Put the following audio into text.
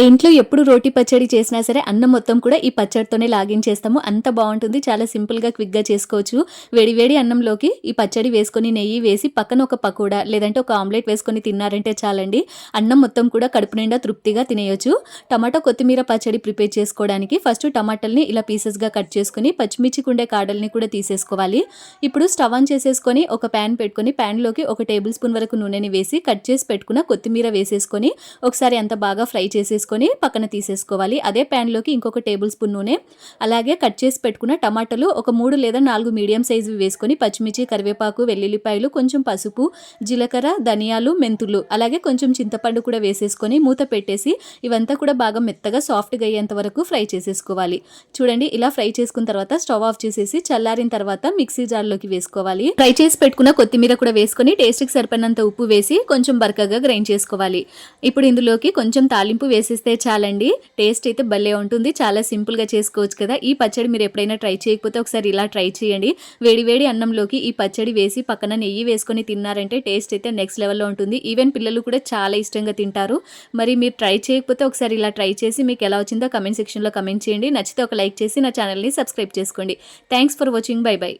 ఇంట్లో ఎప్పుడు రోటి పచ్చడి చేసినా సరే అన్నం మొత్తం కూడా ఈ పచ్చడితోనే లాగించేస్తాము. అంత బాగుంటుంది. చాలా సింపుల్గా క్విక్గా చేసుకోవచ్చు. వేడి వేడి అన్నంలోకి ఈ పచ్చడి వేసుకొని నెయ్యి వేసి పక్కన ఒక పకోడా లేదంటే ఒక ఆమ్లెట్ వేసుకొని తిన్నారంటే చాలండి. అన్నం మొత్తం కూడా కడుపు నిండా తృప్తిగా తినేయొచ్చు. టమాటో కొత్తిమీర పచ్చడి ప్రిపేర్ చేసుకోవడానికి ఫస్ట్ టమాటాలని ఇలా పీసెస్గా కట్ చేసుకుని పచ్చిమిర్చి కుండే కాడల్ని కూడా తీసేసుకోవాలి. ఇప్పుడు స్టవ్ ఆన్ చేసేసుకొని ఒక ప్యాన్ పెట్టుకొని ప్యాన్లోకి ఒక టేబుల్ స్పూన్ వరకు నూనెని వేసి కట్ చేసి పెట్టుకున్న కొత్తిమీర వేసేసుకొని ఒకసారి అంత బాగా ఫ్రై చేసేసుకొని పక్కన తీసేసుకోవాలి. అదే ప్యాన్లోకి ఇంకొక టేబుల్ స్పూన్ నూనె అలాగే కట్ చేసి పెట్టుకున్న టమాటాలు ఒక మూడు లేదా నాలుగు మీడియం సైజు వేసుకొని పచ్చిమిర్చి కరివేపాకు వెల్లుల్లిపాయలు కొంచెం పసుపు జీలకర్ర ధనియాలు మెంతులు అలాగే కొంచెం చింతపండు కూడా వేసేసుకొని మూత పెట్టేసి ఇవంతా కూడా బాగా మెత్తగా సాఫ్ట్గా అయ్యేంత వరకు ఫ్రై చేసేసుకోవాలి. చూడండి ఇలా ఫ్రై చేసుకున్న తర్వాత స్టవ్ ఆఫ్ చేసేసి చల్లారిన తర్వాత మిక్సీ జార్లోకి వేసుకోవాలి. ఫ్రై చేసి పెట్టుకున్న కొత్తిమీర కూడా వేసుకొని టేస్ట్కి సరిపడినంత ఉప్పు వేసి కొంచెం బరకగా గ్రైండ్ చేసుకోవాలి. ఇప్పుడు ఇందులోకి కొంచెం తాలింపు వేసేస్తే చాలండి. టేస్ట్ అయితే భలే ఉంటుంది. చాలా సింపుల్గా చేసుకోవచ్చు కదా. ఈ పచ్చడి మీరు ఎప్పుడైనా ట్రై చేయకపోతే ఒకసారి ఇలా ట్రై చేయండి. వేడి వేడి అన్నంలోకి ఈ పచ్చడి వేసి పక్కన నెయ్యి వేసుకొని తిన్నారంటే టేస్ట్ అయితే నెక్స్ట్ లెవెల్లో ఉంటుంది. ఈవెన్ పిల్లలు కూడా చాలా ఇష్టంగా తింటారు. మరి మీరు ట్రై చేయకపోతే ఒకసారి ఇలా ట్రై చేసి మీకు ఎలా వచ్చిందో కమెంట్ సెక్షన్లో కమెంట్ చేయండి. నచ్చితే ఒక లైక్ చేసి నా ఛానల్ని సబ్స్క్రైబ్ చేసుకోండి. Thanks for watching. Bye bye.